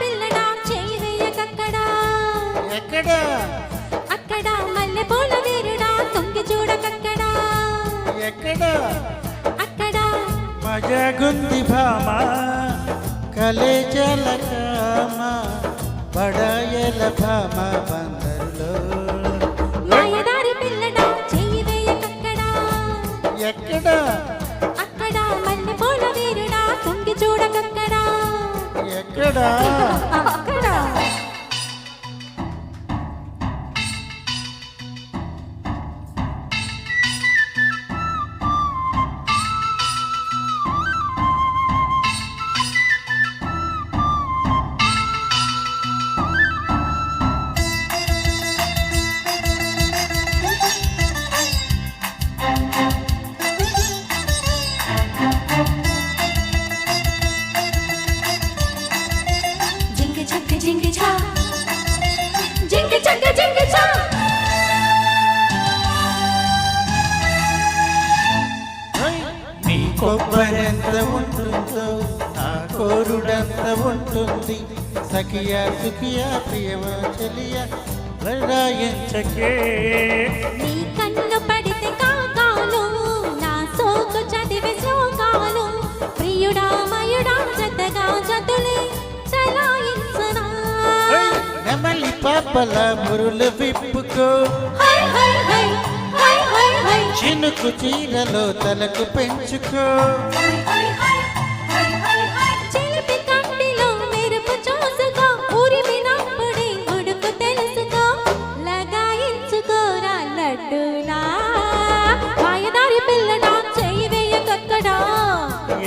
బిల్లడా చేయి అక్కడ. అక్కడ కలే జలకామ బడాయల భామ బందరులో. మాయదారి పిల్లడా అక్కడ. మల్లె పూల వీరుడా తొంగి చూడకక్కడా ఎక్కడా? కొబ్బరెంత ఉంటుందో నా కోరుడంత ఉంటుంది. సఖియా సుఖియా ప్రియమా చెలియా లడాయించకే నీ కన్ను పడితే కాకాలు నా సోకు చదివే శ్లోకాలు. ప్రియుడా మయుడా జతగా జతులే చలాయించునా. నెమలి పాపల మురులు విప్పుకో. హై హై హై. చినుకు చీరలో తలకు పెంచుకో.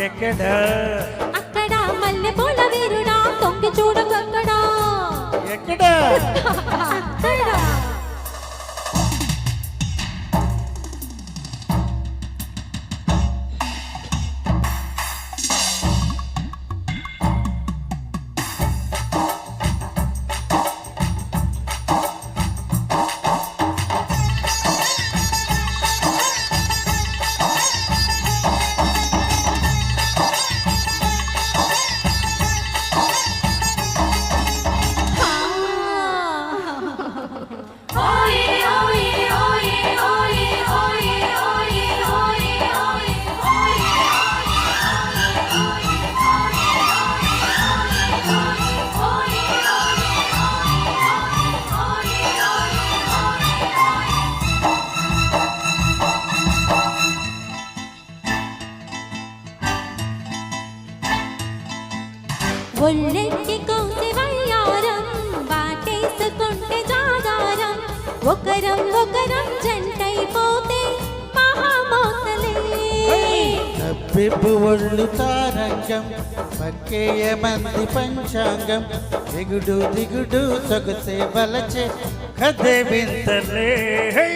ఎక్కడ? అక్కడ మల్లె పూల వీరుడా తొంగి చూడకక్కడా. ఎక్కడ? ఒళ్ళెక్కి కోసి వయ్యారం వాటేసుకుంటే జాగారం. ఒకరం ఒకరం జంటైపోతే తప్పిపు ఒళ్ళు తారంగం పక్కేయ మంది పంచాంగం. దిగుడు దిగుడు సొగసే వలచే కథే వింతలే. హై!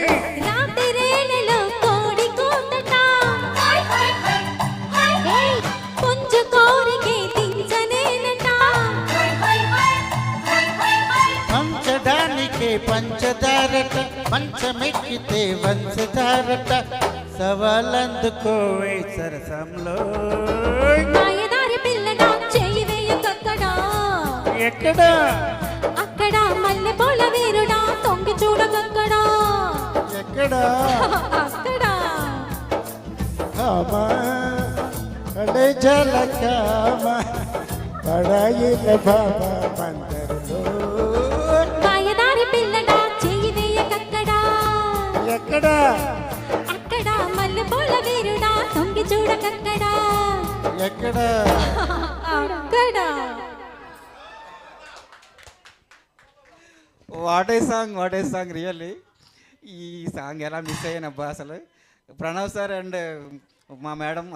పంచదారట పంచమెక్కితే వంశధారట సవాలందుకోవే సరసంలో. ఎక్కడ? అక్కడ మల్లె పూల వీరుడా తొంగి చూడకక్కడా? ఎక్కడ? అక్కడ. కామ కడే జల కామ పడాయిల బాబా మాయదారి పిల్లడా చెయ్యి వేయకక్కడా? ఎక్కడ? అక్కడ మల్లె పూల వీరుడా తొంగి చూడకక్కడా? ఎక్కడ? అక్కడ. What a song what a song really. ఈ సాంగ్ ఎలా మిస్ అయ్యానబ్బా అసలు? ప్రణవ్ సార్ అండ్ మా మేడం